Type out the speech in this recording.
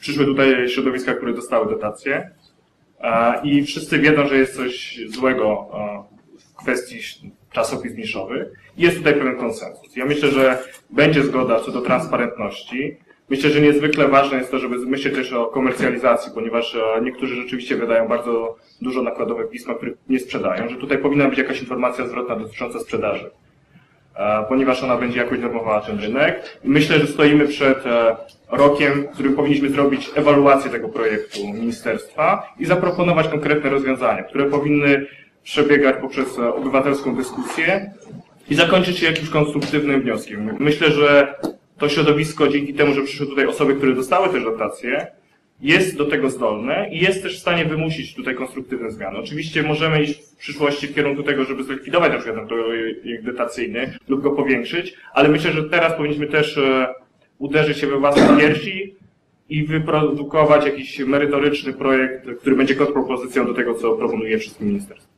przyszły tutaj środowiska, które dostały dotacje e, i wszyscy wiedzą, że jest coś złego e, w kwestii czasopism niszowych jest tutaj pewien konsensus. Ja myślę, że będzie zgoda co do transparentności. Myślę, że niezwykle ważne jest to, żeby myśleć też o komercjalizacji, ponieważ e, niektórzy rzeczywiście wydają bardzo dużo nakładowe pisma, których nie sprzedają, że tutaj powinna być jakaś informacja zwrotna dotycząca sprzedaży, ponieważ ona będzie jakoś normowała ten rynek. I myślę, że stoimy przed e, rokiem, w którym powinniśmy zrobić ewaluację tego projektu ministerstwa i zaproponować konkretne rozwiązania, które powinny przebiegać poprzez e, obywatelską dyskusję i zakończyć się jakimś konstruktywnym wnioskiem. Myślę, że to środowisko dzięki temu, że przyszły tutaj osoby, które dostały też dotacje, jest do tego zdolne i jest też w stanie wymusić tutaj konstruktywne zmiany. Oczywiście możemy iść w przyszłości w kierunku tego, żeby zlikwidować na przykład projekt dotacyjny lub go powiększyć, ale myślę, że teraz powinniśmy też e, uderzyć się we własne piersi i wyprodukować jakiś merytoryczny projekt, który będzie kontrpropozycją do tego, co proponuje wszystkim ministerstwo.